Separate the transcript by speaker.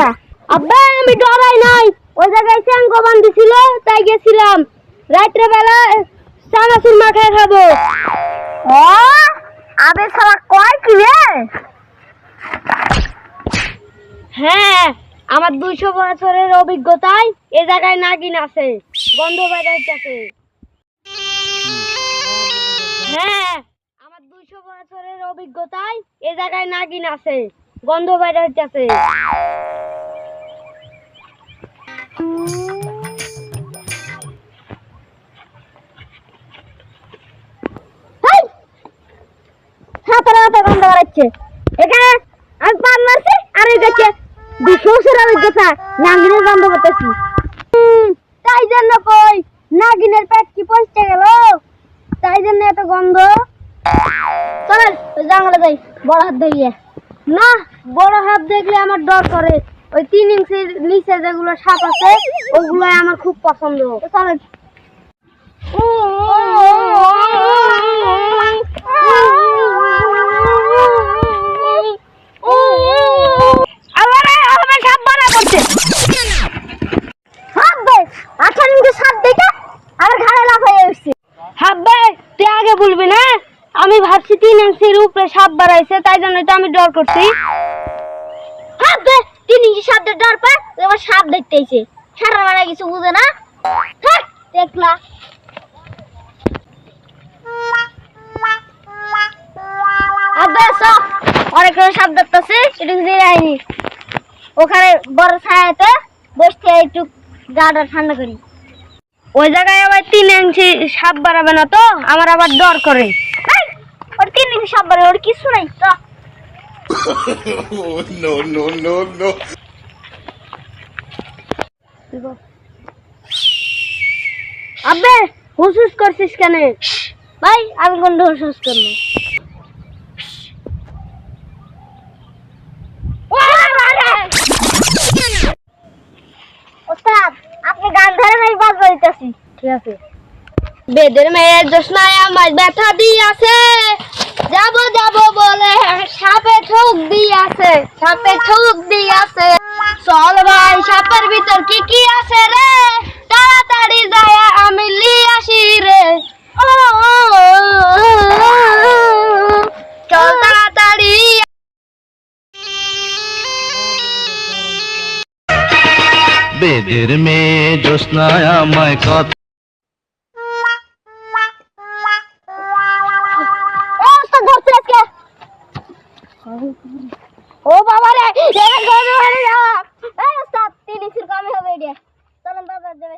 Speaker 1: না। আব্বা আমি ডরাই নাই। ওই জায়গায় চ্যাঙ্গো বান্ধি ছিল তাই গেছিলাম। রাত্রে বেলা চানাচুর মাখায় খাব। ও আবে সারা কয় কি রে হ্যাঁ আমার দুইশো বছরের অভিজ্ঞতায় এ জায়গায় নাগিন আছে। গন্ধ বেড়াইতেছে। হ্যাঁ আমার দুইশো বছরের অভিজ্ঞতায় এ জায়গায় নাগিন আছে। গন্ধ বেড়াইতেছে। তাই জন্য কই, নাগিনের পেট কি পচতে গেল? তাই জন্য এত গন্ধ। চলেন বড় হাত ধরিয়ে। না, বড় হাত দেখলে আমার ডর করে। ওই তিন ইঞ্চির নিচে যেগুলো সাপ আছে ওগুলো আমার খুব পছন্দ। আমি ভাবছি তিন ইঞ্চির উপরে সাপ বাড়াইছে, তাই জন্য আমি ডর করছি। এবার সাপ দেখতে সারা বেলা কিছু বুঝে না? দেখলা। অনেক সাপ কিছু যায়নি ওখানে বড় ছায়াতে বসতে একটু গাটা ঠান্ডা করি। ওই জায়গায় আবার তিন ইঞ্চি সাপ বাড়াবে না তো? আমার আবার ডর করে। ওর তিন ইঞ্চি সাপ বাড়াবে, ওর কিছু নাই তো. আব্বে হুসুস করছিস কেন? ভাই, আমি কোন হুসুস আছে। বেদের মেয়ের জোসনায় আমার ব্যথা যাব যাব বলে সাপে ঠোক দিয়াছে, সাপে ঠোক দিয়াছে। চল ভাই সাপের ভিতর কি কি আছে রে? তাড়াতাড়ি যায় আমি লি আসি রে। চল তাড়াতাড়ি।
Speaker 2: বেদের মেয়ে জ্যোৎস্নায় আমায় কথা
Speaker 1: ও বাবা রে এবার গরমে বাড়ি যাও এই ওস্তাদ তিন ইঞ্চির কমই হবে এটা চলেন বাবা যাবে